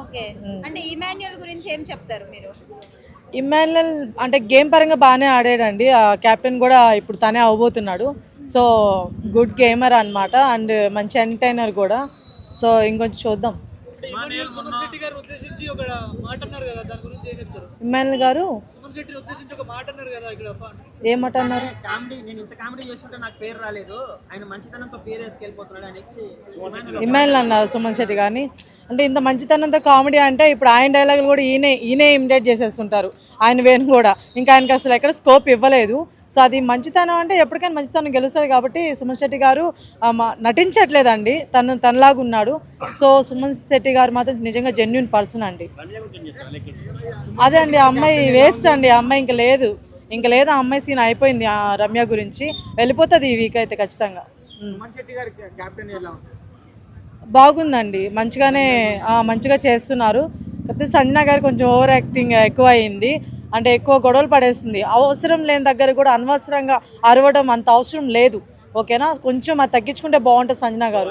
Okay. అంటే ఇమాన్యుయల్ గురించి ఏం చెప్తారు మీరు? ఇమాన్యుల్ అంటే గేమ్ పరంగా బాగానే ఆడాడండి. ఆ కెప్టెన్ కూడా ఇప్పుడు తనే అవబోతున్నాడు సో గుడ్ గేమర్ అన్నమాట అండ్ మంచి ఎంటర్టైనర్ కూడా. సో ఇంకొంచెం చూద్దాం. అంటే ఇమాన్యుయల్ సుమన్ శెట్టి గారు ఉద్దేశించి ఒక మాట అన్నారు కదా దాని గురించి ఏం చెప్తారు? ఇమాన్యుల్ గారు శెట్టిని ఉద్దేశించి ఒక మాట అన్నారు కదా ఇక్కడ ఏమాట అన్నారు? కామెడీ నేను ఇంత కామెడీ చేస్తుంటే నాకు పేరు రాలేదు. ఆయన మంచితనంతో పేరు వేసుకెళ్ళిపోతున్నాడు అనేసి ఇమాన్యుల్ అన్నారు సుమన్ శెట్టి గారిని. అంటే ఇంత మంచితనంతో కామెడీ అంటే ఇప్పుడు ఆయన డైలాగులు కూడా ఈయనే ఈయనే ఇమిటేట్ చేసేస్తుంటారు. ఆయన వేణు కూడా. ఇంకా ఆయనకి అసలు ఎక్కడ స్కోప్ ఇవ్వలేదు. సో అది మంచితనం అంటే ఎప్పటికైనా మంచితనం గెలుస్తుంది కాబట్టి సుమన్ శెట్టి గారు నటించట్లేదండి. తను తనలాగా ఉన్నాడు. సో సుమన్ శెట్టి గారు మాత్రం నిజంగా జెన్యున్ పర్సన్ అండి. అదే అండి ఆ అమ్మాయి వేస్ట్ అండి. ఆ అమ్మాయి ఇంకా లేదు. ఇంకా లేదు ఆ అమ్మాయి సీన్ అయిపోయింది ఆ రమ్య గురించి. వెళ్ళిపోతుంది ఈ వీక్ అయితే ఖచ్చితంగా. బాగుందండి. మంచిగానే మంచిగా చేస్తున్నారు. కాకపోతే సంజన గారు కొంచెం ఓవర్ యాక్టింగ్ ఎక్కువ అయింది అంటే ఎక్కువ గొడవలు పడేస్తుంది. అవసరం లేని దగ్గర కూడా అనవసరంగా అరవడం అంత అవసరం లేదు. ఓకేనా? కొంచెం అది తగ్గించుకుంటే బాగుంటుంది సంజన గారు.